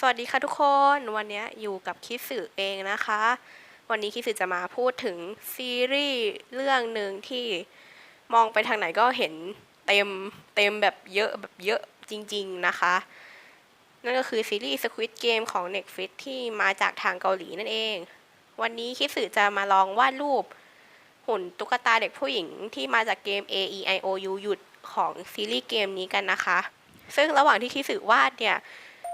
สวัสดีค่ะทุกคนวันนี้อยู่กับคิดสื่อเองนะคะ วันนี้คิดสื่อจะมาพูดถึงซีรีส์เรื่องหนึ่งที่มองไปทางไหนก็เห็นเต็มเต็มแบบเยอะแบบเยอะจริง ๆนะคะ นั่นก็คือซีรีส์ Squid Game ของ Netflix ที่มาจากทางเกาหลีนั่นเอง วันนี้คิดสื่อจะมาลองวาดรูป หุ่นตุ๊กตาเด็กผู้หญิงที่มาจากเกม A E I O U หยุดของซีรีส์เกมนี้กันนะคะ ซึ่งระหว่างที่คิดสื่อวาดเนี่ย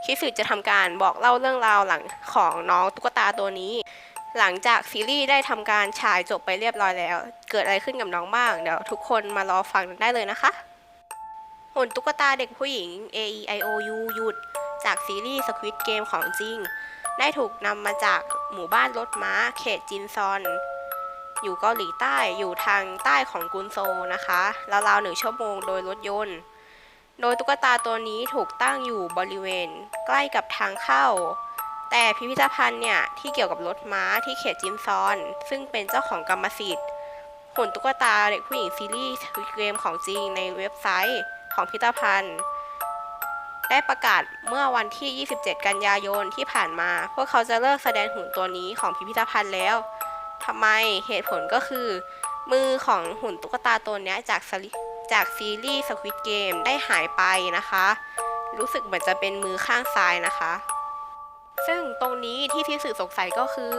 คิสึจะทำการบอกเล่าเรื่องราวหลังของน้องตุ๊กตาตัวนี้ หลังจากซีรีส์ได้ทำการฉายจบไปเรียบร้อยแล้ว เกิดอะไรขึ้นกับน้องบ้าง เดี๋ยวทุกคนมารอฟังได้เลยนะคะหุ่นตุ๊กตาเด็กผู้หญิง A E I O U หยุด จากซีรีส์ Squid Game ของจริง ได้ถูกนำมาจากหมู่บ้านรถม้าเขตจินซอน อยู่เกาหลีใต้อยู่ทางใต้ของกุนโซนะคะราวๆหนึ่งชั่วโมงโดยรถยนต์ โดยตุ๊กตาตัวนี้ถูกตั้งอยู่บริเวณใกล้กับทางเข้า แต่พิพิธภัณฑ์เนี่ยที่เกี่ยวกับรถม้าที่เขตจินซอน ซึ่งเป็นเจ้าของกรรมสิทธิ์หุ่นตุ๊กตาเด็กผู้หญิงซีรีส์เกมของจริงในเว็บไซต์ของพิพิธภัณฑ์ ได้ประกาศเมื่อวันที่ 27 กันยายนที่ผ่านมา พวกเขาจะเลิกแสดงหุ่นตัวนี้ของพิพิธภัณฑ์แล้วทำไมเหตุผลก็คือ มือของหุ่นตุ๊กตาตัวนี้จากซีรี จากซีรีส์ Squid Game ได้หายไปนะคะ รู้สึกเหมือนจะเป็นมือข้างซ้ายนะคะ ซึ่งตรงนี้ที่ที่สื่อสงสัยก็คือ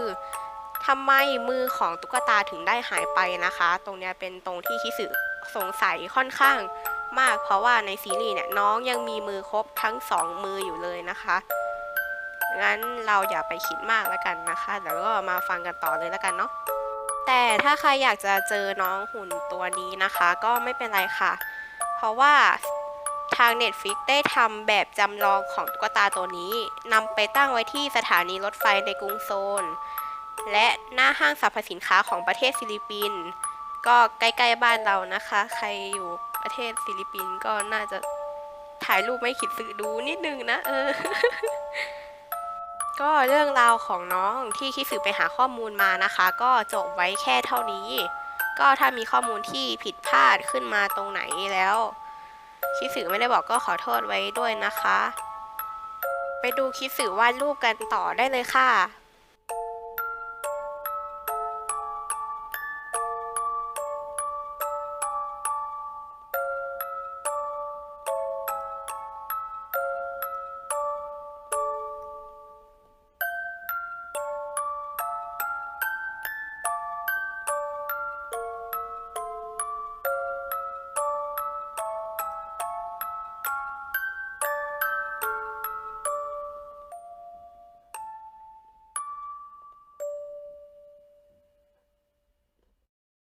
ทำไมมือของตุ๊กตาถึงได้หายไปนะคะ ตรงเนี้ยเป็นตรงที่คิสึสงสัยค่อนข้างมาก เพราะว่าในซีรีส์เนี่ยน้องยังมีมือครบทั้งสองมืออยู่เลยนะคะ งั้นเราอย่าไปคิดมากแล้วกันนะคะเดี๋ยวก็มาฟังกันต่อเลยแล้วกันเนาะ แต่ถ้าใครอยากจะเจอน้องหุ่นตัวนี้นะคะ ก็ไม่เป็นไรค่ะ เพราะว่าทาง Netflix ได้ทำแบบจำลองของตุ๊กตาตัวนี้นำไปตั้งไว้ที่สถานีรถไฟในกรุงโซลและหน้าห้างสรรพสินค้าของประเทศฟิลิปปินส์ก็ใกล้ๆบ้านเรานะคะ ใครอยู่ประเทศฟิลิปปินส์ก็น่าจะถ่ายรูปไม่คิดซื้อดูนิดนึงนะเออ ก็เรื่องราวของน้องที่คิดสือไปหาข้อมูลมานะคะ ก็จบไว้แค่เท่านี้ ก็ถ้ามีข้อมูลที่ผิดพลาดขึ้นมาตรงไหนแล้ว คิดสือไม่ได้บอกก็ขอโทษไว้ด้วยนะคะ ไปดูคิดสือวาดรูปกันต่อได้เลยค่ะ